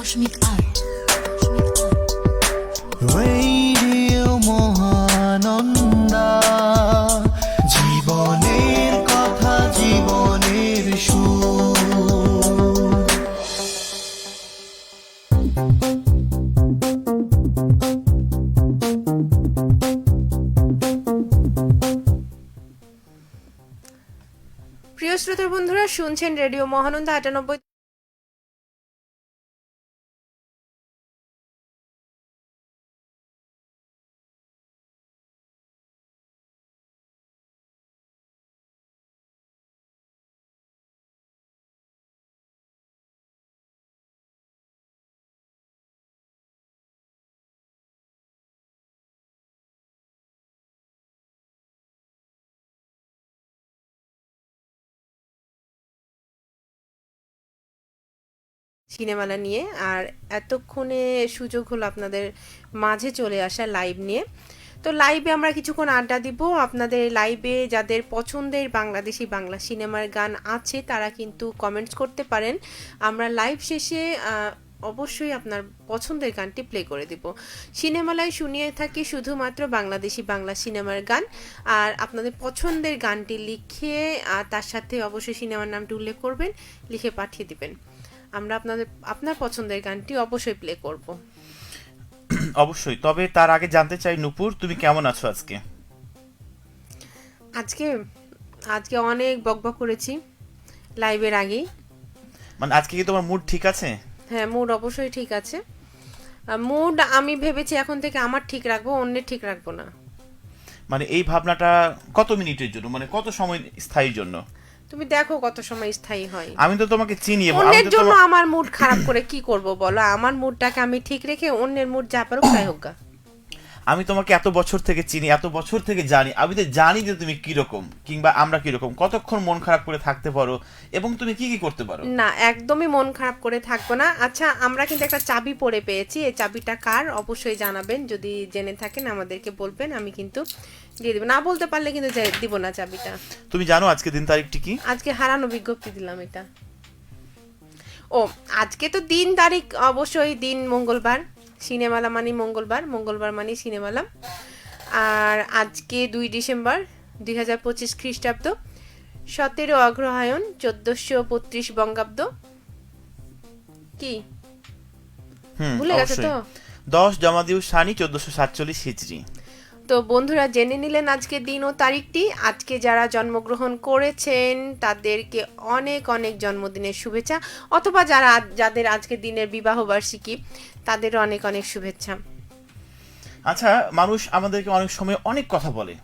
দশমিক আট। রেডিও মহানন্দা জীবনের কথা জীবনের সুর। প্রিয় শ্রোতার বন্ধুরা শুনছেন রেডিও মহানন্দ আটানব্বই সিনেমালা নিয়ে। আর এতক্ষণে সুযোগ হলো আপনাদের মাঝে চলে আসা লাইভ নিয়ে। তো লাইভে আমরা কিছুক্ষণ আড্ডা দিব। আপনাদের লাইভে যাদের পছন্দের বাংলাদেশি বাংলা সিনেমার গান আছে, তারা কিন্তু কমেন্টস করতে পারেন। আমরা লাইভ শেষে অবশ্যই আপনার পছন্দের গানটি প্লে করে দিব। সিনেমালায় শুনিয়ে থাকি শুধুমাত্র বাংলাদেশি বাংলা সিনেমার গান। আর আপনাদের পছন্দের গানটি লিখে তার সাথে অবশ্যই সিনেমার নামটি উল্লেখ করবেন, লিখে পাঠিয়ে দিবেন। আমরা আপনাদের আপনার পছন্দের গানটি অবশ্যই প্লে করব। অবশ্যই তবে তার আগে জানতে চাই নুপুর তুমি কেমন আছো আজকে? আজকে আজকে অনেক বকবক করেছি লাইভের আগেই। মানে আজকে কি তোমার মুড ঠিক আছে? হ্যাঁ মুড অবশ্যই ঠিক আছে। মুড আমি ভেবেছি এখন থেকে আমার ঠিক রাখব অন্যের ঠিক রাখব না। মানে এই ভাবনাটা কত মিনিটের জন্য মানে কত সময় স্থায়ীর জন্য? তুমি দেখো কত সময় স্থায়ী হয় আমি তো তোমাকে চিনি অন্যের জন্য আমার মুড খারাপ করে কি করব বলো আমার মুডটাকে আমি ঠিক রেখে অন্যের মুড যা পারুক তাই হোক গা। আমি তোমাকে এত বছর থেকে চিনি এত বছর থেকে জানি। আমি তো জানি যে তুমি কীরকম কিংবা আমরা কীরকম। কতক্ষণ মন খারাপ করে থাকতে পারো এবং তুমি কি কি করতে পারো? না একদমই মন খারাপ করে থাকব না। আচ্ছা আমরা কিন্তু একটা চাবি পড়ে পেয়েছি। এই চাবিটা কার? অবশ্যই জানাবেন। যদি জেনে থাকেন আমাদেরকে বলবেন। আমি কিন্তু দিয়ে দেবো। না বলতে পারলে কিন্তু দিব না চাবিটা। তুমি জানো আজকে দিন তারিখটি কি? আজকে হারানো বিজ্ঞপ্তি দিলাম এটা। ও আজকে তো দিন তারিখ অবশ্যই দিন মঙ্গলবার। সিনেমালা মানে মঙ্গলবার মঙ্গলবার মানে সিনেমালা। আর আজকে দুই ডিসেম্বর দুই হাজার পঁচিশ খ্রিস্টাব্দ সতেরো অগ্রহায়ণ চোদ্দশো বত্রিশ বঙ্গাব্দ। কি? ভুলে গেছো তো? দশ জমাদিউ সানি চোদ্দশো সাতচল্লিশ হিজড়ি তো বন্ধুরা জেনে নিলেন আজকে দিন ও তারিখটি। আজকে যারা জন্মগ্রহণ করেছেন তাদেরকে অনেক অনেক জন্মদিনের শুভেচ্ছা। অথবা যারা যাদের আজকে দিনের বিবাহ বার্ষিকী তাদের অনেক অনেক শুভেচ্ছা। আচ্ছা মানুষ আমাদেরকে অনেক সময় অনেক কথা বলে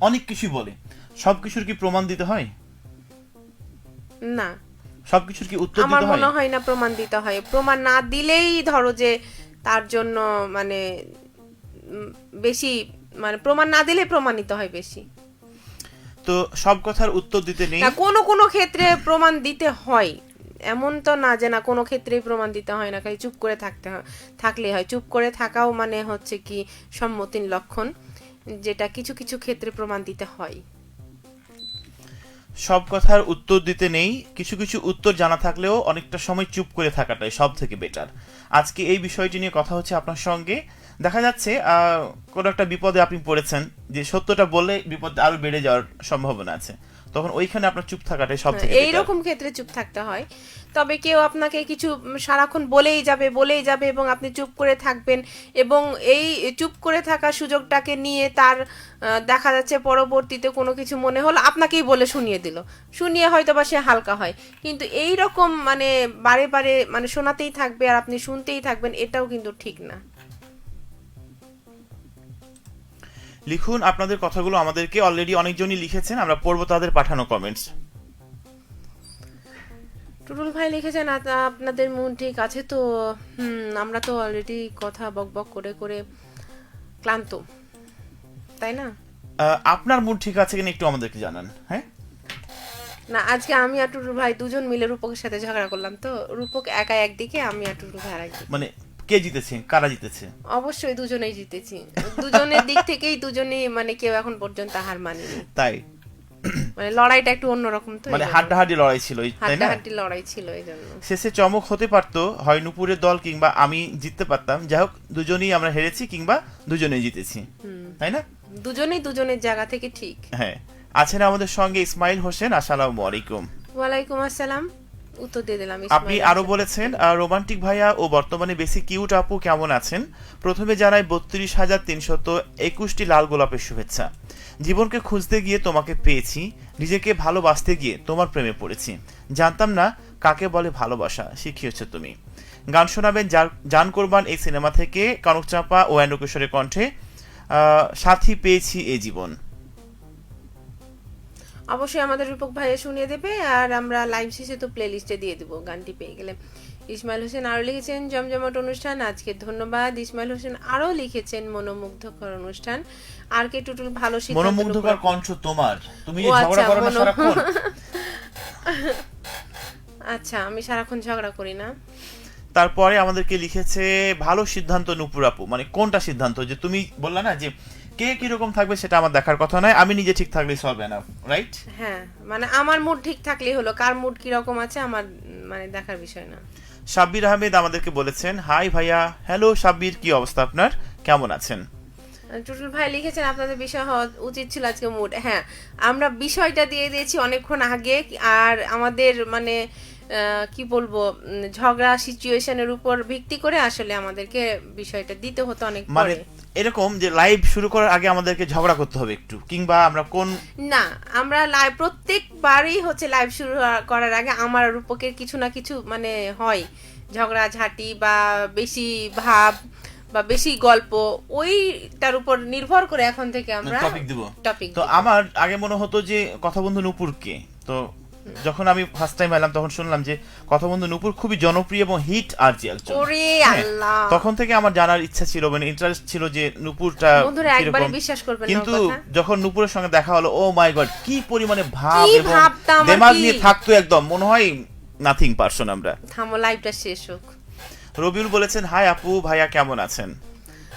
অনেক কিছু বলে। সব কিছুর কি প্রমাণ দিতে হয়? না। সব কিছুর কি উত্তর আমার দিতে হয় মনে হয়? না প্রমাণ দিতে হয়। প্রমাণ না দিলেই ধরো যে তার জন্য মানে বেশি মানে প্রমাণ না দিলে প্রমাণিত হয় বেশি। তো সব কথার উত্তর দিতে নেই? না কোনো কোনো ক্ষেত্রে প্রমাণ দিতে হয়। এমন তো না যে না, কোনো ক্ষেত্রেই প্রমাণ দিতে হয় না, খালি চুপ করে থাকতে হয়, থাকলেই হয়। চুপ করে থাকাও মানে হচ্ছে কি সম্মতির লক্ষণ, যেটা কিছু কিছু ক্ষেত্রে প্রমাণ দিতে হয়। সব কথার উত্তর দিতে নেই, কিছু কিছু উত্তর জানা থাকলেও অনেকটা সময় চুপ করে থাকাটাই সব থেকে বেটার আজকে এই বিষয়টি নিয়ে কথা হচ্ছে আপনার সঙ্গে। দেখা যাচ্ছে কোনো একটা বিপদে আপনি পড়েছেন, যে সত্যটা বললে বিপদ আরও বেড়ে যাওয়ার সম্ভাবনা আছে। তখন ওইখানে আপনার চুপ থাকাটাই সব থেকে এইরকম ক্ষেত্রে চুপ থাকতে হয়। তবে কেউ আপনাকে কিছু সারাক্ষণ বলেই যাবে বলেই যাবে এবং আপনি চুপ করে থাকবেন এবং এই চুপ করে থাকার সুযোগটাকে নিয়ে তার দেখা যাচ্ছে পরবর্তীতে কোনো কিছু মনে হলো, আপনাকেই বলে শুনিয়ে দিল। শুনিয়ে হয়তো বা সে হালকা হয়। কিন্তু এই রকম মানে বারে বারে মানে শোনাতেই থাকবে আর আপনি শুনতেই থাকবেন, এটাও কিন্তু ঠিক না। লিখুন আপনাদের কথাগুলো আমাদেরকে। অলরেডি অনেকজনই লিখেছেন আমরা পড়ব তাদের পাঠানো কমেন্টস টুটুল ভাই লিখেছেন আপনাদের মন ঠিক আছে তো? আমরা তো অলরেডি কথা বকবক করে করে ক্লান্ত। তাই না? আপনার মুড ঠিক আছে কিনা একটু আমাদেরকে জানান হ্যাঁ? না আজকে আমি আর টুটুল ভাই দুজন মিলে রূপকের সাথে ঝগড়া করলাম তো। রূপক একা একদিকে আমি আর টুটুল ভাই আরেকদিকে। মানে কে জিতেছে? কারা জিতেছে? অবশ্যই দুজনেই জিতেছি। দুজনের দিক থেকেই দুজনেই মানে কেউ এখন পর্যন্ত হার মানেনি। তাই? মানে লড়াইটা একটু অন্যরকম তো মানে হাড্ডাহাড্ডি লড়াই ছিল তাই না? হাড্ডাহাড্ডি লড়াই ছিল এই জন্য। শেষে চমক হতে পারতো হয় নুপুরের দল কিংবা আমি জিততে পারতাম। যাই হোক দুজনেই আমরা হেরেছি কিংবা দুজনেই জিতেছি। তাই না? দুজনেই দুজনের জায়গা থেকে ঠিক। হ্যাঁ। আছেন আমাদের সঙ্গে ইসমাইল হোসেন আসসালামু আলাইকুম। ওয়ালাইকুম আসসালাম। উত্তর দিয়ে দিলাম আপনি আরও বলেছেন রোমান্টিক ভাইয়া ও বর্তমানে বেশি কিউট আপু কেমন আছেন? প্রথমে জানাই বত্রিশ হাজার তিনশত একুশটি লাল গোলাপের শুভেচ্ছা। জীবনকে খুঁজতে গিয়ে তোমাকে পেয়েছি নিজেকে ভালোবাসতে গিয়ে তোমার প্রেমে পড়েছি। জানতাম না কাকে বলে ভালোবাসা শিখিয়েছ তুমি। গান শোনাবেন যার জান কোরবান এই সিনেমা থেকে কনক চাপা ও অ্যান্ড্র কিশোরের কণ্ঠে সাথী পেয়েছি এই জীবন। অবশ্যই আমাদের রূপক ভাইয়া শুনিয়ে দেবে আর আমরা লাইভ শেষে তো প্লে লিস্টে দিয়ে দেবো গানটি পেয়ে গেলে। ইসমাইল হোসেন আরও লিখেছেন জমজমাট অনুষ্ঠান আজকে ধন্যবাদ। ইসমাইল হোসেন আরও লিখেছেন মনোমুগ্ধকর অনুষ্ঠান। আর কে টুটুল ভালো সিদ্ধান্ত মনোমুগ্ধকর কণ্ঠ তোমার। তুমি ঝগড়া আচ্ছা, করো না সারাক্ষণ। আচ্ছা আমি সারাক্ষণ ঝগড়া করি না। তারপরে আমাদেরকে লিখেছে ভালো সিদ্ধান্ত নুপুর আপু। মানে কোনটা সিদ্ধান্ত? যে তুমি বললা না যে কে কীরকম থাকবে সেটা আমার দেখার কথা নয়। আমি নিজে ঠিক থাকলেই সলভ এনাফ রাইট হ্যাঁ মানে আমার মুড ঠিক থাকলেই হলো। কার মুড কীরকম আছে আমার মানে দেখার বিষয় না। সাব্বির আহমেদ আমাদেরকে বলেছেন হাই ভাইয়া হ্যালো সাব্বির কি অবস্থা আপনার? কেমন আছেন? টুটুল ভাই লিখেছেন আপনাদের বিষয় হওয়া উচিত ছিল আজকে মুড হ্যাঁ আমরা বিষয়টা দিয়ে দিয়েছি অনেকক্ষণ আগে আর আমাদের মানে কি বলব ঝগড়া সিচুয়েশনের উপর ভিত্তি করে আসলে আমাদেরকে বিষয়টা দিতে হতো অনেক মানে পরে। এরকম যে লাইভ শুরু করার আগে আমাদেরকে ঝগড়া করতে হবে একটু কিংবা আমরা কোন না আমরা লাইভ প্রত্যেকবারই হচ্ছে লাইভ শুরু করার আগে আমার রূপকের কিছু না কিছু মানে হয়। ঝগড়া ঝাঁটি বা বেশি ভাব বা বেশি গল্প ওইটার উপর নির্ভর করে এখন থেকে আমরা টপিক দিব। টপিক তো আমার আগে মনে হতো যে কথা বন্ধু নুপুরকে তো যখন আমি ফার্স্ট টাইম এলাম তখন শুনলাম যে কথা বন্ধু নুপুর খুবই জনপ্রিয় এবং হিট আর যে একজন। ওরে হ্যাঁ, আল্লাহ। তখন থেকে আমার জানার ইচ্ছা ছিল মানে ইন্টারেস্ট ছিল যে নুপুরটা বন্ধুরা একবারে বিশ্বাস করবেন না কিন্তু যখন নুপুরের সঙ্গে দেখা হলো ও মাই গড কি পরিমাণে ভাব এবং দেমাগ নিয়ে থাকতো একদম মনে হয় নাথিং পারসন আমরা। থামো লাইভটা শেষ হোক। রবিউল বলেছেন হাই আপু ভাইয়া কেমন আছেন?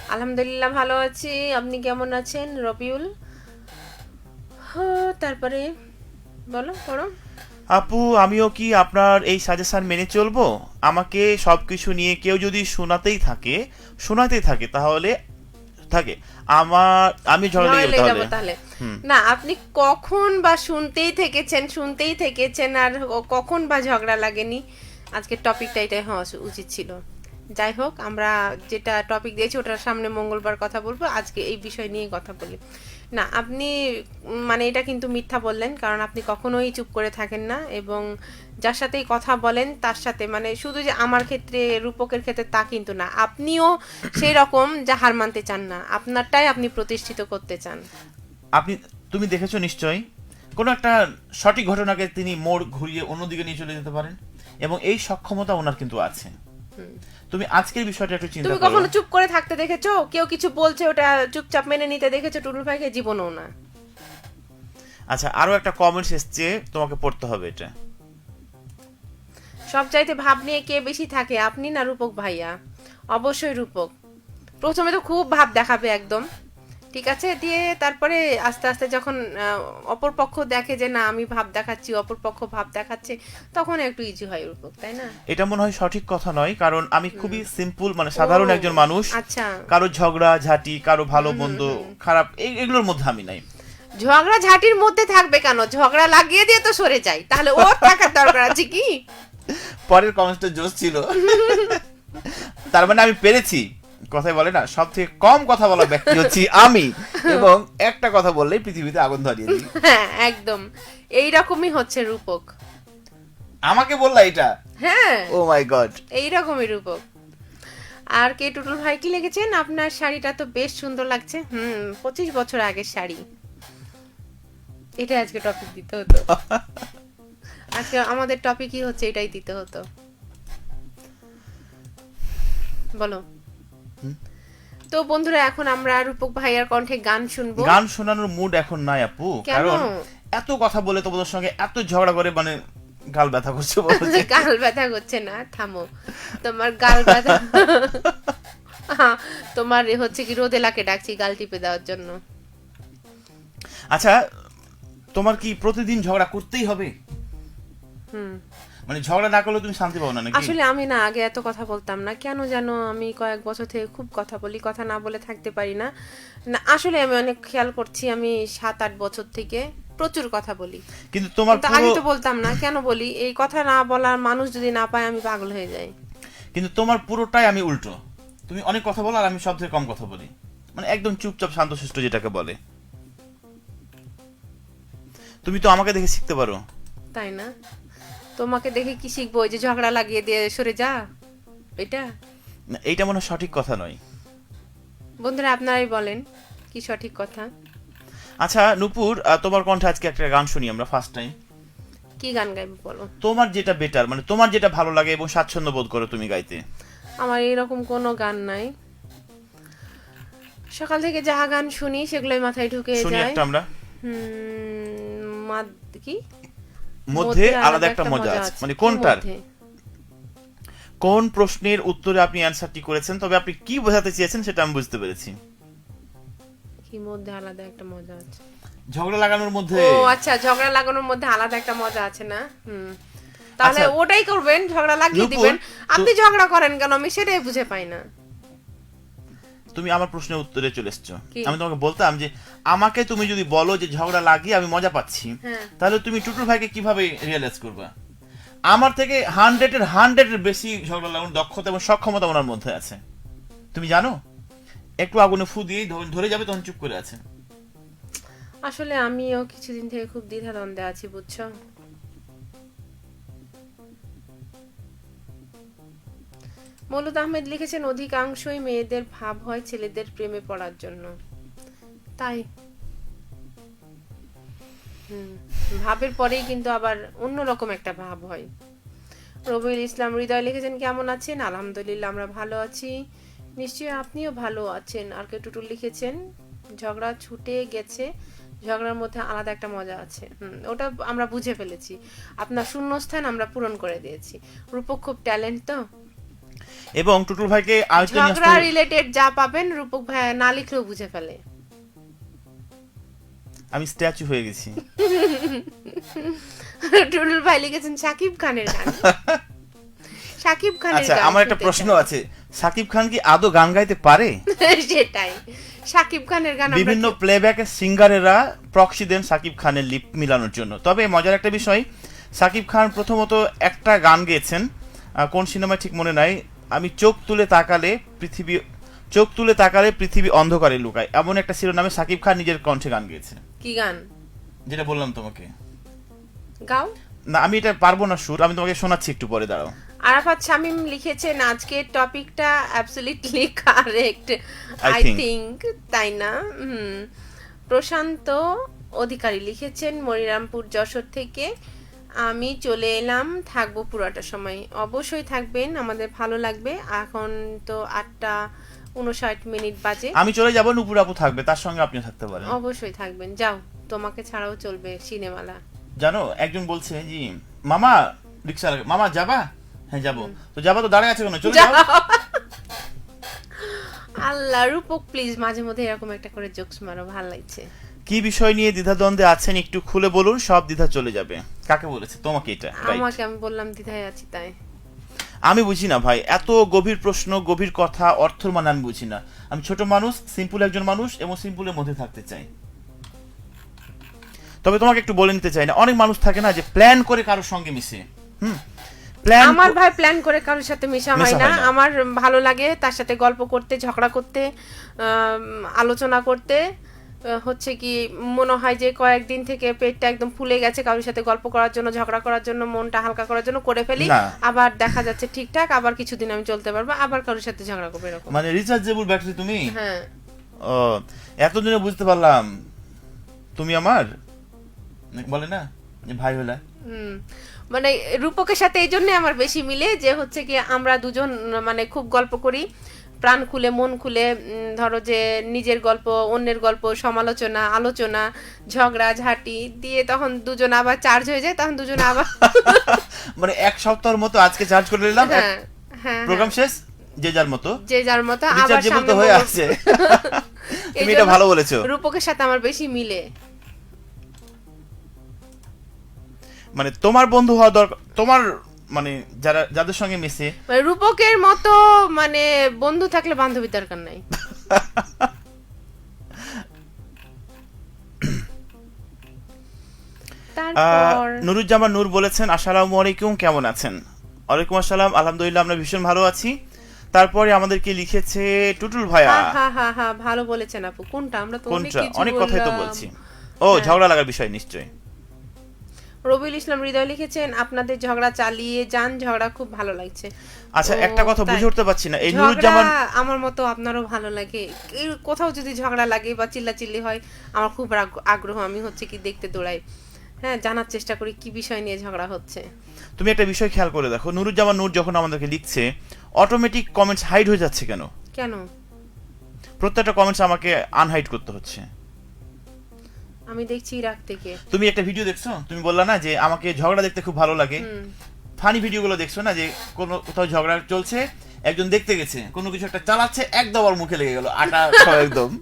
আলহামদুলিল্লাহ ভালো আছি। আপনি কেমন আছেন রবিউল? হো, তারপরে বলো পড়ো। আপু আমিও কি আপনার এই সাজেশন মেনে চলবো? আমাকে সবকিছু নিয়ে কেউ যদি শোনাতেই থাকে শোনাতেই থাকে তাহলে থাকে। আমার আমি ঝড় লেগে যাব তাহলে। না আপনি কখন বা শুনতেই থেকেছেন শুনতেই থেকেছেন আর কখন বা ঝগড়া লাগেনি? আজকে টপিকটা এটাই হওয়া উচিত ছিল। যাই হোক আমরা যেটা টপিক দিয়েছি ওটার সামনে মঙ্গলবার কথা বলব। আজকে এই বিষয় নিয়ে কথা বলি। না আপনি মানে এটা কিন্তু মিথ্যা বললেন কারণ আপনি কখনোই চুপ করে থাকেন না এবং যার সাথেই কথা বলেন তার সাথে মানে শুধু যে আমার ক্ষেত্রে রূপকের ক্ষেত্রে তা কিন্তু না। আপনিও সেই রকম যা হার মানতে চান না আপনারটাই আপনি প্রতিষ্ঠিত করতে চান। আপনি তুমি দেখেছ নিশ্চয়ই কোনো একটা সঠিক ঘটনাকে তিনি মোড় ঘুরিয়ে অন্যদিকে নিয়ে চলে যেতে পারেন এবং এই সক্ষমতা ওনার কিন্তু আছে। তুমি আজকের বিষয়টা একটু চিন্তা তুমি কখনো চুপ করে থাকতে দেখেছ? কেউ কিছু বলছে ওটা চুপচাপ মেনে নিতে দেখেছ টুটুল ভাইকে? জীবনও না। আচ্ছা আরও একটা কমেন্টস এসছে তোমাকে পড়তে হবে এটা। সব চাইতে ভাব নিয়ে কে বেশি থাকে আপনি না রূপক ভাইয়া? অবশ্যই রূপক। প্রথমে তো খুব ভাব দেখাবে একদম। ঠিক আছে? দিয়ে তারপরে আস্তে আস্তে যখন অপর পক্ষ দেখে যে না আমি ভাব দেখাচ্ছি অপর পক্ষ ভাব দেখাচ্ছে তখন একটু ইজি হয় রূপক তাই না? এটা মনে হয় সঠিক কথা নয় কারণ আমি খুবই সিম্পল মানে সাধারণ একজন মানুষ। আচ্ছা। কারও ঝগড়া ঝাঁটি কারও ভালো মন্দ খারাপ এগুলোর মধ্যে আমি নাই। ঝগড়া ঝাঁটির মধ্যে থাকবে কেন? ঝগড়া লাগিয়ে দিয়ে তো সরে যায় তাহলে ওর থাকার দরকার আছে কি? পরের কমেন্টটা জোশ ছিল। তার মানে আমি পেরেছি। কথাই বলে না সব থেকে কম কথা বলা ব্যক্তি হচ্ছি আমি। এবং একটা কথা বললেই পৃথিবীতে আগুন ধরিয়ে দিই। হ্যাঁ একদম। এই রকমই হচ্ছে রূপক। আমাকে বললা এটা? হ্যাঁ। ও মাই গড এই রকমই রূপক। আর কে টুটুল ভাই কি লিখেছেন? আপনার শাড়িটা তো বেশ সুন্দর লাগছে। হুম পঁচিশ বছর আগের শাড়ি। এটা আজকে টপিক দিতে হতো। আজকে আমাদের টপিকই হচ্ছে এটাই দিতে হতো। বলো। তো বন্ধুরা এখন আমরা রূপক ভাইয়ার কণ্ঠে গান শুনব। গান শোনানোর মুড এখন নাই আপু? কারণ এত কথা বলে তোমাদের সঙ্গে এত ঝগড়া করে মানে গাল ব্যথা করছে। গাল ব্যথা করছে না থামো। তোমার গাল ব্যথা তোমার হচ্ছে কি রোদেলাকে ডাকছি গাল টিপে দেওয়ার জন্য। আচ্ছা তোমার কি প্রতিদিন ঝগড়া করতেই হবে? হুম। মানে ঝগড়া না করলে তুমি শান্তি পাও না নাকি? আসলে আমি না আগে এত কথা বলতাম না। কেন যেন আমি কয়েক বছর থেকে খুব কথা বলি কথা না বলে থাকতে পারি না। না আসলে আমি অনেক খেয়াল করছি আমি সাত আট বছর থেকে প্রচুর কথা বলি। কিন্তু তোমার আগে তো বলতাম না কেন বলি? এই কথা না বলার মানুষ যদি না পায় আমি পাগল হয়ে যাই। কিন্তু তোমার পুরোটাই আমি উল্টো। তুমি অনেক কথা বলো আর আমি সব থেকে কম কথা বলি। মানে একদম চুপচাপ শান্ত শান্তশিষ্ট যেটাকে বলে। তুমি তো আমাকে দেখে শিখতে পারো। তাই না? তোমাকে দেখে কি শিখব? ওই যে ঝগড়া লাগিয়ে দিয়ে সরে যা। এটা? না, এইটা মনে হয় সঠিক কথা নয়। বন্ধুরা আপনারাই বলেন কি সঠিক কথা? আচ্ছা নুপুর আহ, তোমার কণ্ঠে আজকে একটা গান শুনি আমরা ফার্স্ট টাইম কি গান গাইবো বলো? তোমার যেটা বেটার মানে তোমার যেটা ভালো লাগে এবং স্বাচ্ছন্দ্য বোধ করো তুমি গাইতে। আমার এরকম কোনো গান নাই। সকাল থেকে যাহা গান শুনি সেগুলোই মাথায় ঢুকে শুনি যায়। একটা আমরা। হুম, মাদ- কি? মধ্যে আলাদা একটা মজা আছে। মানে কোনটার? কোন প্রশ্নের উত্তরে আপনি অ্যান্সারটি করেছেন তবে আপনি কি বোঝাতে চেয়েছেন সেটা আমি বুঝতে পেরেছি। কি মধ্যে আলাদা একটা মজা আছে? ঝগড়া লাগানোর মধ্যে। ও আচ্ছা ঝগড়া লাগানোর মধ্যে আলাদা একটা মজা আছে না? হুম। তাহলে আচ্ছা। ওটাই করবেন ঝগড়া লাগিয়ে দিবেন। আপনি ঝগড়া করেন কেন? আমি সেটাই বুঝে পাই না। তুমি আমার প্রশ্নের উত্তরে চলে এসছো। আমি তোমাকে বলতাম যে আমাকে তুমি যদি বলো যে ঝগড়া লাগিয়ে আমি মজা পাচ্ছি হ্যাঁ। তাহলে তুমি টুটুল ভাইকে কীভাবে রিয়েলাইজ করবা? আমার থেকে হান্ড্রেডের হান্ড্রেডের বেশি ঝগড়া লাগানোর দক্ষতা এবং সক্ষমতা ওনার মধ্যে আছে। তুমি জানো? একটু আগুনে ফু দিয়েই ধ- ধরে যাবে তখন চুপ করে আছে। আসলে আমিও কিছুদিন থেকে খুব দ্বিধাদ্বন্দ্বে আছি বুঝছ? মৌলুদ আহমেদ লিখেছেন অধিকাংশই মেয়েদের ভাব হয় ছেলেদের প্রেমে পড়ার জন্য। তাই। ভাবের পরেই কিন্তু আবার অন্যরকম একটা ভাব হয়। রবিউল ইসলাম হৃদয় লিখেছেন কেমন আছেন? আলহামদুলিল্লাহ আমরা ভালো আছি। নিশ্চয়ই আপনিও ভালো আছেন। আর কে টুটুল লিখেছেন ঝগড়া ছুটে গেছে ঝগড়ার মধ্যে আলাদা একটা মজা আছে। হুম, ওটা আমরা বুঝে ফেলেছি। আপনার শূন্যস্থান আমরা পূরণ করে দিয়েছি। রূপক খুব ট্যালেন্ট তো। এবং টুটুল ভাইকে নিয়ে ঝগড়া রিলেটেড যা পাবেন রূপক ভাই না লিখলেও বুঝে ফেলে। আমি স্ট্যাচু হয়ে গেছি। টুটুল ভাই লিখেছেন সাকিব খানের গান। সাকিব খানের আচ্ছা আমার একটা প্রশ্ন আছে। সাকিব খান কি আদৌ গান গাইতে পারে? সেটাই। সাকিব খানের গান বিভিন্ন প্লেব্যাকের সিঙ্গারেরা প্রক্সি দেন সাকিব খানের লিপ মিলানোর জন্য। তবে মজার একটা বিষয় সাকিব খান প্রথমত একটা গান গেয়েছেন কোন সিনেমায় ঠিক মনে নাই আমি চোখ তুলে তাকালে পৃথিবী চোখ তুলে তাকালে পৃথিবী অন্ধকারে লুকায়। এমন একটা শিরোনামে সাকিব খান নিজের কণ্ঠে গান গেয়েছে কি গান? যেটা বললাম তোমাকে। গাও। না আমি এটা পারব না সুর। আমি তোমাকে শোনাচ্ছি একটু পরে দাঁড়াও। আরাফাত শামিম লিখেছেন আজকের টপিকটা অ্যাবসলিটলি কারেক্ট আই. থিংক তাই না? হুম। প্রশান্ত অধিকারী লিখেছেন মনিরামপুর যশোর থেকে। আমি চলে এলাম থাকব পুরোটা সময়। অবশ্যই থাকবেন আমাদের ভালো লাগবে। এখন তো আটটা উনষাট মিনিট বাজে। আমি চলে যাব নুপুর আপু থাকবে তার সঙ্গে আপনিও থাকতে পারেন। অবশ্যই থাকবেন। যাও তোমাকে ছাড়াও চলবে সিনেমালা। জানো একজন বলছে জি মামা রিক্সা মামা যাবা? হ্যাঁ যাব। তো যাবা তো দাঁড়ায় আছে কেন? চলে যাও। আল্লাহ রূপক প্লিজ মাঝে মধ্যে এরকম একটা করে জোকস মারো ভালো লাগছে। কি বিষয় নিয়ে দ্বিধাদ্বন্দ্বে আছেন একটু খুলে বলুন সব দ্বিধা চলে যাবে। কাকে বলেছে? তোমাকে এটা আমাকে আমি বললাম দ্বিধায় আছি তাই। আমি বুঝি না ভাই এত গভীর প্রশ্ন গভীর কথা অর্থর মানে আমি বুঝি না। আমি ছোট মানুষ সিম্পল একজন মানুষ এবং সিম্পলের মধ্যে থাকতে চাই। তবে তোমাকে একটু বলে নিতে চাই না অনেক মানুষ থাকে না যে প্ল্যান করে কারোর সঙ্গে মিশে। হুম? প্ল্যান আমার ভাই প্ল্যান করে কারোর সাথে মেশা হয় না। আমার ভালো লাগে তার সাথে গল্প করতে ঝগড়া করতে আলোচনা করতে। হচ্ছে কি মনে হয় যে কয়েকদিন থেকে পেটটা একদম ফুলে গেছে কারোর সাথে গল্প করার জন্য ঝগড়া করার জন্য মনটা হালকা করার জন্য করে ফেলি। আবার দেখা যাচ্ছে ঠিকঠাক আবার কিছুদিন আমি চলতে পারব আবার কারোর সাথে ঝগড়া করব এরকম। মানে রিচার্জেবল ব্যাটারি তুমি? হ্যাঁ। ও এতদিনে বুঝতে পারলাম। তুমি আমার? বলে না? যে ভাই হলা। মানে রূপকের সাথে এই জন্য আমার বেশি মিলে যে হচ্ছে কি আমরা দুজন মানে খুব গল্প করি। প্রাণ খুলে মন খুলে ধরো যে নিজের গল্প অন্যের গল্প সমালোচনা আলোচনা ঝগড়া ঝাঁটি দিয়ে তখন দুজন আবার চার্জ হয়ে যায় তখন দুজন আবার মানে এক সপ্তাহের মতো আজকে চার্জ করে নিলাম হ্যাঁ হ্যাঁ প্রোগ্রাম শেষ যে যার মতো যে যার মতো আবার সামনে হয়ে। আছে। তুমি এটা ভালো বলেছ। রূপকের সাথে আমার বেশি মিলে। মানে তোমার বন্ধু হওয়া দরকার তোমার মানে যারা যাদের সঙ্গে মিশে। মানে রূপকের মতো মানে বন্ধু থাকলে বান্ধবী দরকার নাই। নুরুজ্জামান নূর বলেছেন আসসালামু আলাইকুম কেমন আছেন? ওয়ালাইকুম আসসালাম আলহামদুলিল্লাহ আমরা ভীষণ ভালো আছি। তারপরে আমাদেরকে লিখেছে টুটুল ভাইয়া হ্যাঁ হ্যাঁ হ্যাঁ হ্যাঁ ভালো বলেছেন আপু। কোনটা? আমরা তো অনেক অনেক কথাই তো বলছি। ও ঝগড়া লাগার বিষয় নিশ্চয়ই। রবিউল ইসলাম হৃদয় লিখেছেন আপনাদের ঝগড়া চালিয়ে যান ঝগড়া খুব ভালো লাগছে। আচ্ছা একটা কথা বুঝে উঠতে পারছি না এই নুরুজ্জামান আমার মতো আপনারও ভালো লাগে। কোথাও যদি ঝগড়া লাগে বা চিল্লাচিল্লি হয় আমার খুব আগ্রহ আমি হচ্ছে কি দেখতে দৌড়াই। হ্যাঁ জানার চেষ্টা করি কি বিষয় নিয়ে ঝগড়া হচ্ছে। তুমি একটা বিষয় খেয়াল করে দেখো নুরুজ্জামান নূর যখন আমাদেরকে লিখছে অটোমেটিক কমেন্টস হাইড হয়ে যাচ্ছে কেন? কেন? প্রত্যেকটা কমেন্টস আমাকে আনহাইড করতে হচ্ছে। আমি দেখছি ইরাক থেকে। তুমি একটা ভিডিও দেখছ? তুমি বললা না যে আমাকে ঝগড়া দেখতে খুব ভালো লাগে। ফানি ভিডিওগুলো দেখছ না যে কোনো কোথাও ঝগড়া চলছে একজন দেখতে গেছে কোনো কিছু একটা চালাচ্ছে একদম ওর মুখে লেগে গেল আটা সব একদম।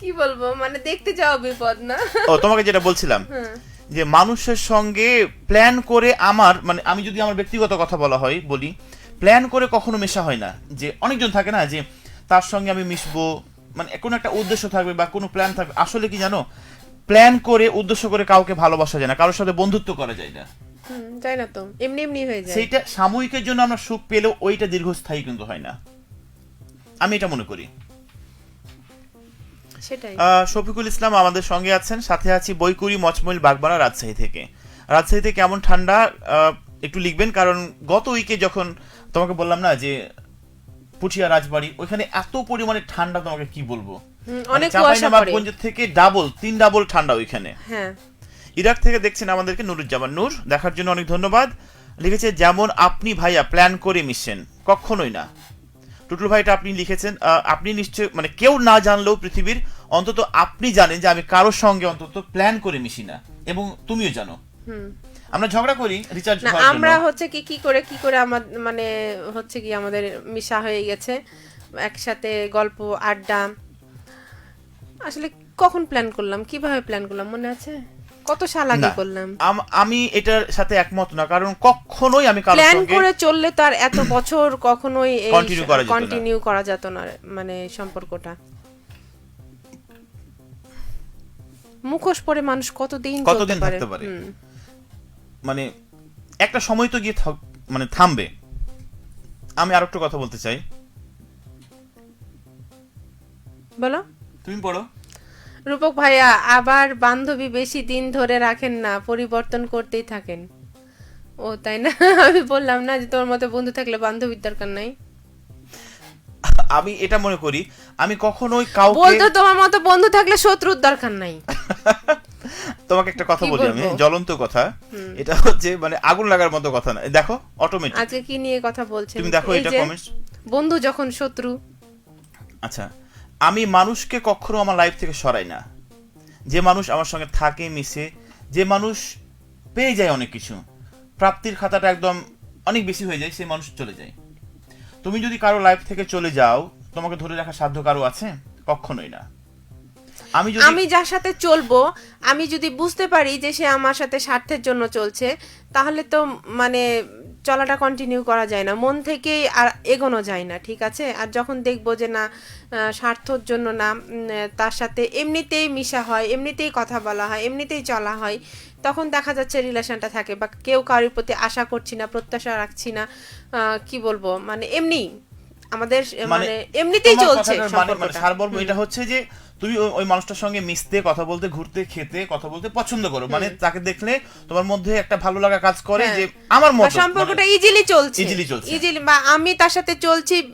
কি বলব? মানে দেখতে যাওয়া বিপদ না? ও তোমাকে যেটা বলছিলাম হ্যাঁ। যে মানুষের সঙ্গে প্ল্যান করে আমার মানে আমি যদি আমার ব্যক্তিগত কথা বলা হয় বলি প্ল্যান করে কখনো মেশা হয় না। যে অনেকজন থাকে না যে তার সঙ্গে আমি মিশবো মানে কোনো একটা উদ্দেশ্য থাকবে বা কোনো প্ল্যান থাকবে আসলে কি জানো? প্ল্যান করে উদ্দেশ্য করে কাউকে ভালোবাসা যায় না কারোর সাথে বন্ধুত্ব করা যায় না। যাই না তো এমনি এমনি হয়ে যায়। সেইটা সাময়িকের জন্য আমরা সুখ পেলেও ওইটা দীর্ঘস্থায়ী কিন্তু হয় না। আমি এটা মনে করি। সেটাই। শফিকুল ইসলাম আমাদের সঙ্গে আছেন সাথে আছি বইকুড়ি মচমইল বাগবাড়া রাজশাহী থেকে। রাজশাহীতে কেমন ঠান্ডা? আহ, একটু লিখবেন কারণ গত উইকে যখন তোমাকে বললাম না যে পুঠিয়া রাজবাড়ি ওইখানে এত পরিমাণে ঠান্ডা তোমাকে কি বলব? মানে অনেক থেকে ডাবল তিন ডাবল ঠান্ডা ওইখানে। হ্যাঁ। ইরাক থেকে দেখছেন আমাদেরকে নুরুজ্জামান নূর দেখার জন্য অনেক ধন্যবাদ। লিখেছে যেমন আপনি ভাইয়া প্ল্যান করে মিশছেন কখনোই না। টুটুল ভাইটা আপনি লিখেছেন আপনি নিশ্চয় মানে কেউ না জানলেও পৃথিবীর অন্তত আপনি জানেন যে আমি কারোর সঙ্গে অন্তত প্ল্যান করে মিশি না এবং তুমিও জানো। আমরা ঝগড়া করি রিচার্জ না আমরা হচ্ছে কি কি করে কি করে আমার মানে হচ্ছে কি আমাদের মিশা হয়ে গেছে একসাথে গল্প আড্ডা। আসলে কখন প্ল্যান করলাম? কীভাবে প্ল্যান করলাম? মনে আছে? কত সাল আগে করলাম? আমি এটার সাথে একমত না কারণ কখনোই আমি কারোর প্ল্যান করে চললে তো আর এত বছর কখনোই। কন্টিনিউ করা যেত না। মানে সম্পর্কটা। মুখোশ পরে মানুষ কতদিন চলতে কতদিন থাকতে পারে? মানে একটা সময় তো গিয়ে মানে থামবে। আমি আর একটু কথা বলতে চাই। বলো। তুমি পড়ো। রূপক ভাইয়া আবার বান্ধবী বেশি দিন ধরে রাখেন না পরিবর্তন করতেই থাকেন। ও তাই না? আমি বললাম না যে তোর মতো বন্ধু থাকলে বান্ধবীর দরকার নাই। আমি এটা মনে করি আমি কখনোই কাউকে বলতো তোমার মতো বন্ধু থাকলে শত্রুর দরকার নাই। তোমাকে একটা কথা বলি আমি জ্বলন্ত কথা। এটা হচ্ছে মানে আগুন লাগার মতো কথা না। দেখো অটোমেটিক আজকে কি নিয়ে কথা বলছেন তুমি দেখো এটা যে কমেন্টস বন্ধু যখন শত্রু। আচ্ছা আমি মানুষকে কখনো আমার লাইফ থেকে সরাই না। যে মানুষ আমার সঙ্গে থাকে মিশে যে মানুষ পেয়ে যায় অনেক কিছু প্রাপ্তির খাতাটা একদম অনেক বেশি হয়ে যায় সেই মানুষ চলে যায়। তুমি যদি কারও লাইফ থেকে চলে যাও তোমাকে ধরে রাখার সাধ্য কারও আছে? কখনোই না। আমি যদি আমি যার সাথে চলবো আমি যদি বুঝতে পারি যে সে আমার সাথে স্বার্থের জন্য চলছে তাহলে তো মানে চলাটা কন্টিনিউ করা যায় না। মন থেকেই আর এগোনো যায় না ঠিক আছে? আর যখন দেখব যে না স্বার্থর জন্য না তার সাথে এমনিতেই মিশা হয় এমনিতেই কথা বলা হয় এমনিতেই চলা হয় তখন দেখা যাচ্ছে রিলেশনটা থাকে। বা কেউ কারোর প্রতি আশা করছি না প্রত্যাশা রাখছি না কি বলব? মানে এমনি আমাদের মানে এমনিতেই চলছে মানে মানে এটা হচ্ছে যে তুমি ওই- মানুষটার সঙ্গে মিশতে কথা বলতে ঘুরতে খেতে কথা বলতে পছন্দ করো। মানে তাকে দেখলে তোমার মধ্যে একটা ভালো লাগা কাজ করে হ্যাঁ। যে আমার মতো। সম্পর্কটা মানে- ইজিলি চলছে। Easily চলছে। ইজিলি বা আমি তার সাথে চলছি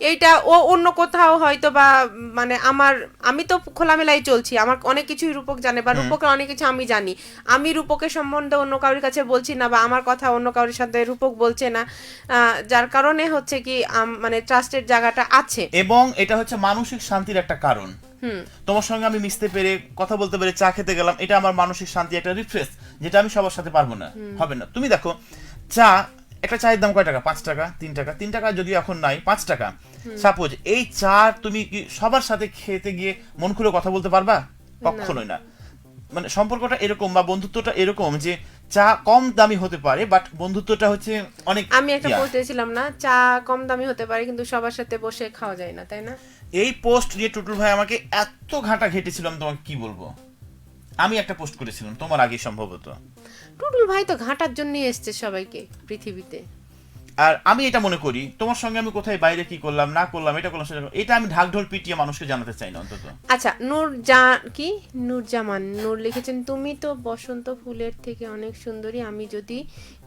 এইটা ও অন্য কোথাও হয়তো বা মানে আমার আমি তো খোলামেলাই চলছি। আমার অনেক কিছুই রূপক জানে বা রূপকের অনেক কিছু আমি জানি। আমি রূপকের সম্বন্ধে অন্য কারোর কাছে বলছি না বা আমার কথা অন্য কারোর সাথে রূপক বলছে না। যার কারণে হচ্ছে কি মানে ট্রাস্টের জায়গাটা আছে। এবং এটা হচ্ছে মানসিক শান্তির একটা কারণ। তোমার সঙ্গে আমি মিশতে পেরে কথা বলতে পেরে চা খেতে গেলাম এটা আমার মানসিক শান্তি একটা রিফ্রেশ যেটা আমি সবার সাথে পারব না। হবে না। তুমি দেখো চা একটা চায়ের দাম কয় টাকা? পাঁচ টাকা তিন টাকা। তিন টাকা যদি এখন নাই পাঁচ টাকা। সাপোজ এই চা তুমি কি সবার সাথে খেতে গিয়ে মন খুলে কথা বলতে পারবা? কখনোই না। মানে সম্পর্কটা এরকম বা বন্ধুত্বটা এরকম যে চা কম দামি হতে পারে বাট বন্ধুত্বটা হচ্ছে অনেক আমি একটা দিয়েছিলাম না চা কম দামি হতে পারে কিন্তু সবার সাথে বসে খাওয়া যায় না তাই না? এই পোস্ট নিয়ে টুটুল ভাই আমাকে এত ঘাটা ঘেটেছিল আমি তোমাকে কি বলব? আমি একটা পোস্ট করেছিলাম তোমার আগে সম্ভবত। টুটুল ভাই তো ঘাটার জন্যই এসছে সবাইকে পৃথিবীতে। আর আমি এটা মনে করি তোমার সঙ্গে আমি কোথায় বাইরে কি করলাম না করলাম এটা করলাম সেটা এটা আমি ঢাক ঢোল পিটিয়ে মানুষকে জানাতে চাই না অন্তত। আচ্ছা নূর জা কি? নূরজামান নূর লিখেছেন তুমি তো বসন্ত ফুলের থেকে অনেক সুন্দরী আমি যদি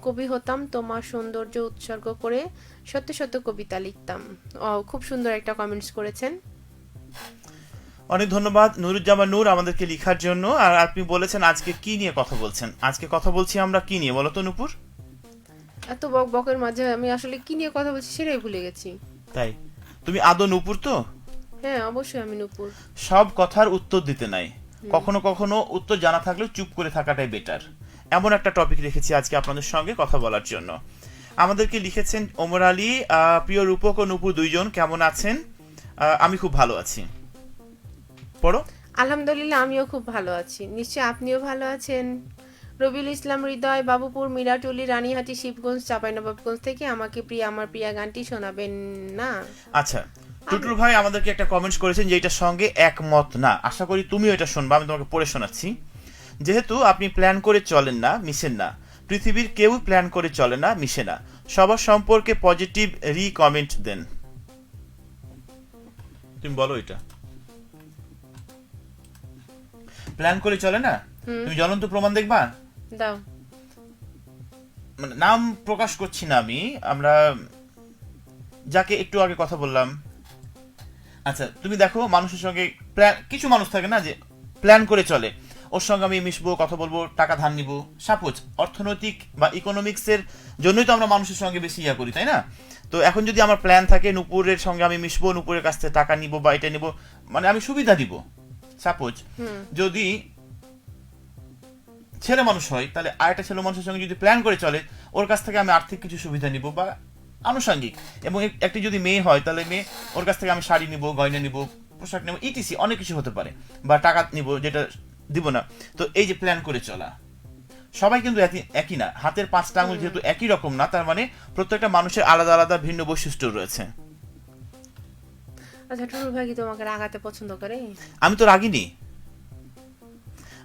কবি হতাম তোমার সৌন্দর্য উৎসর্গ করে সত্য সত্য কবিতা লিখতাম। ও খুব সুন্দর একটা কমেন্টস করেছেন। অনেক ধন্যবাদ নুরুজ্জামান নূর আমাদেরকে লেখার জন্য। আর আপনি বলেছেন আজকে কি নিয়ে কথা বলছেন? আজকে কথা বলছি আমরা কি নিয়ে? বলো তো নুপুর। এত বক বকের মাঝে আমি আসলে কি নিয়ে কথা বলছি সেটাই ভুলে গেছি। তাই? তুমি আদৌ নুপুর তো? হ্যাঁ অবশ্যই আমি নূপুর। সব কথার উত্তর দিতে নাই। কখনো কখনো উত্তর জানা থাকলেও চুপ করে থাকাটাই বেটার এমন একটা টপিক রেখেছি আজকে আপনাদের সঙ্গে কথা বলার জন্য। আমাদেরকে লিখেছেন ওমর আলী প্রিয় রূপক ও নুপুর দুইজন কেমন আছেন? আমি খুব ভালো আছি। পড়ো। আলহামদুলিল্লাহ আমিও খুব ভালো আছি। নিশ্চয়ই আপনিও ভালো আছেন? রবিউল ইসলাম হৃদয় বাবুপুর মিরাটুলি রানীহাটি শিবগঞ্জ চাঁপাইনবাবগঞ্জ থেকে আমাকে প্রিয়া আমার প্রিয়া গানটি শোনাবেন না? আচ্ছা টুটুল ভাই আমাদেরকে একটা কমেন্টস করেছেন যে এটার সঙ্গে একমত না। আশা করি তুমিও এটা শুনবা আমি তোমাকে পড়ে শোনাচ্ছি। যেহেতু আপনি প্ল্যান করে চলেন না মিশেন না পৃথিবীর কেউ প্ল্যান করে চলে না মিশে না। সবার সম্পর্কে পজিটিভ রি কমেন্ট দেন। তুমি বলো এটা। প্ল্যান করে চলে না? তুমি জ্বলন্ত প্রমাণ দেখবা? দাও। মানে নাম প্রকাশ করছি না আমি আমরা যাকে একটু আগে কথা বললাম। আচ্ছা তুমি দেখো মানুষের সঙ্গে প্ল্যান কিছু মানুষ থাকে না যে প্ল্যান করে চলে। ওর সঙ্গে আমি মিশবো কথা বলব টাকা ধার নিব। সাপোজ অর্থনৈতিক বা ইকোনমিক্সের জন্যই তো আমরা মানুষের সঙ্গে বেশি ইয়া করি তাই না? তো এখন যদি আমার প্ল্যান থাকে নুপুরের সঙ্গে আমি মিশবো নুপুরের কাছ থেকে টাকা নিব বা এটা নিব মানে আমি সুবিধা দিব। সাপোজ যদি ছেলে মানুষ হয় তাহলে আরেকটা ছেলে মানুষের সঙ্গে যদি প্ল্যান করে চলে ওর কাছ থেকে আমি আর্থিক কিছু সুবিধা নিব বা আনুষঙ্গিক। এবং একটি যদি মেয়ে হয় তাহলে মেয়ে ওর কাছ থেকে আমি শাড়ি নিব গয়না নিব পোশাক নেব ইটিসি অনেক কিছু হতে পারে। বা টাকা নিব যেটা দিব না। তো এই যে প্ল্যান করে চলা। সবাই কিন্তু একই না। হাতের পাঁচটা আঙুল যেহেতু একই রকম না তার মানে প্রত্যেকটা মানুষের আলাদা আলাদা ভিন্ন বৈশিষ্ট্য রয়েছে। আচ্ছা টুটুল ভাই তোমাকে রাগাতে পছন্দ করে? আমি তো রাগিনি।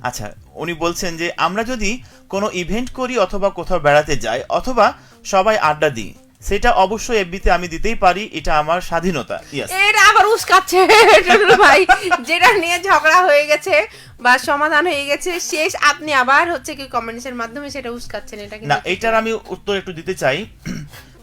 আচ্ছা উনি বলছেন যে আমরা যদি কোনো ইভেন্ট করি অথবা কোথাও বেড়াতে যাই অথবা সবাই আড্ডা দিই সেটা অবশ্যই এফবিতে আমি দিতেই পারি এটা আমার স্বাধীনতা। এটা আবার উস্কাচ্ছে। ভাই যেটা নিয়ে ঝগড়া হয়ে গেছে বা সমাধান হয়ে গেছে শেষ আপনি আবার হচ্ছে কি কমেন্টস এর মাধ্যমে সেটা উস্কাচ্ছেন এটা না এটার আমি উত্তর একটু দিতে চাই।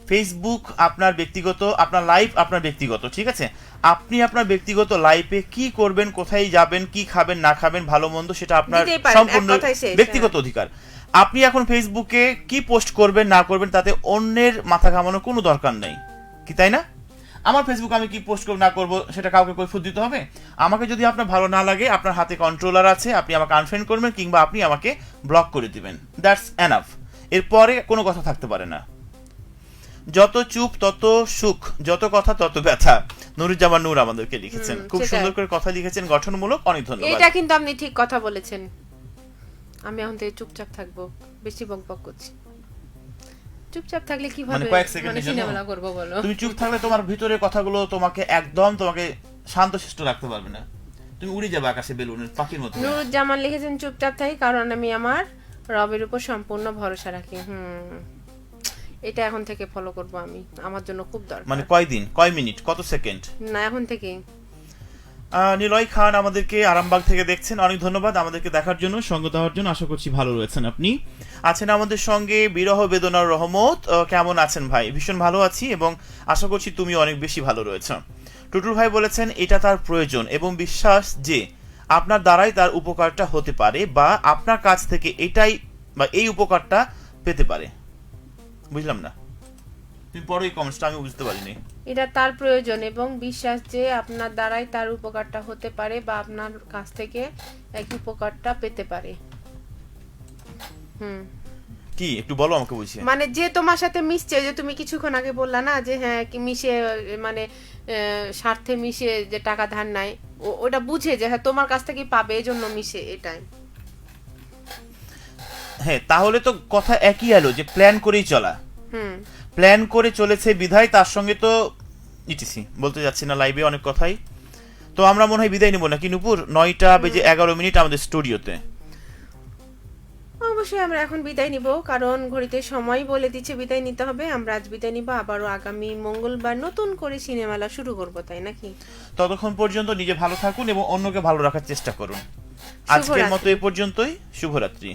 ফেসবুক আপনার ব্যক্তিগত আপনার লাইফ আপনার ব্যক্তিগত ঠিক আছে? আপনি আপনার ব্যক্তিগত লাইফে কি করবেন কোথায় যাবেন কি খাবেন না খাবেন ভালো মন্দ সেটা আপনার সম্পূর্ণ শেষ, ব্যক্তিগত অধিকার। আপনি এখন ফেসবুকে কি পোস্ট করবেন না করবেন তাতে অন্যের মাথা ঘামানোর কোনো দরকার নেই। কি তাই না? আমার ফেসবুক আমি কি পোস্ট করব না করব সেটা কাউকে কৈফত দিতে হবে? আমাকে যদি আপনার ভালো না লাগে আপনার হাতে কন্ট্রোলার আছে আপনি আমাকে আনফ্রেন্ড করবেন কিংবা আপনি আমাকে ব্লক করে দিবেন। দ্যাটস এনাফ এরপরে কোনো কথা থাকতে পারে না। যত চুপ তত সুখ যত কথা তত ব্যথা। নুরুজ্জামান নূর আমাদেরকে লিখেছেন। খুব সুন্দর করে কথা লিখেছেন গঠনমূলক অনেক ধন্যবাদ। এটা কিন্তু আপনি ঠিক কথা বলেছেন। আমি এখন থেকে চুপচাপ থাকব বেশি বক বক করছি। চুপচাপ থাকলে কীভাবে মানে মানে? সিনেমা করব বলো? তুমি চুপ থাকলে তোমার ভিতরের কথাগুলো তোমাকে একদম তোমাকে শান্তশিষ্ট রাখতে পারবে না। তুমি উড়ে যাবে আকাশে বেলুনের পাখির মতো। নুরুজ্জামান লিখেছেন চুপচাপ থাকি কারণ আমি আমার রবের উপর সম্পূর্ণ ভরসা রাখি। হুম এটা এখন থেকে ফলো করব আমি। আমার জন্য খুব দরকার। মানে কয় দিন কয় মিনিট? কত সেকেন্ড? না এখন থেকে নিলয় খান আমাদেরকে আরামবাগ থেকে দেখছেন। অনেক ধন্যবাদ আমাদেরকে দেখার জন্য, সঙ্গ দেওয়ার জন্য। আশা করছি ভালো রয়েছেন আপনি। আছেন আমাদের সঙ্গে বিরহ বেদনার রহমত। কেমন আছেন ভাই? ভীষণ ভালো আছি এবং আশা করছি তুমি অনেক বেশি ভালো রয়েছ। টুটুল ভাই বলেছেন, এটা তার প্রয়োজন এবং বিশ্বাস যে আপনার দ্বারাই তার উপকারটা হতে পারে বা আপনার কাছ থেকে এটাই বা এই উপকারটা পেতে পারে। বুঝলাম না। তুমি পরে এই কমেন্টসটা আমি বুঝতে পারিনি। এটা তার প্রয়োজন এবং বিশ্বাস যে আপনার দ্বারাই তার উপকারটা হতে পারে বা আপনার কাছ থেকে এক উপকারটা পেতে পারে। হুম। কি? একটু বলো আমাকে বুঝিয়ে। মানে যে তোমার সাথে মিশছে যে তুমি কিছুক্ষণ আগে বললা না যে হ্যাঁ কি মিশে মানে স্বার্থে মিশে যে টাকা ধার নাই ওটা বুঝে যে হ্যাঁ তোমার কাছ থেকেই পাবে এই জন্য মিশে এটাই। হ্যাঁ তাহলে তো কথা একই এলো যে প্ল্যান করেই চলা। হুম। প্ল্যান করে চলেছে বিধায় তার সঙ্গে তো ইটিসি বলতে যাচ্ছি না লাইভে অনেক কথাই। তো আমরা মনে হয় বিদায় নেব নাকি নুপুর? নয়টা বেজে এগারো মিনিট আমাদের স্টুডিওতে। অবশ্যই আমরা এখন বিদায় নিব কারণ ঘড়িতে সময় বলে দিচ্ছে বিদায় নিতে হবে। আমরা আজ বিদায় নিব আবারও আগামী মঙ্গলবার নতুন করে সিনেমালা শুরু করব তাই নাকি? ততক্ষণ পর্যন্ত নিজে ভালো থাকুন এবং অন্যকে ভালো রাখার চেষ্টা করুন। আজকের মতো এ পর্যন্তই শুভরাত্রি।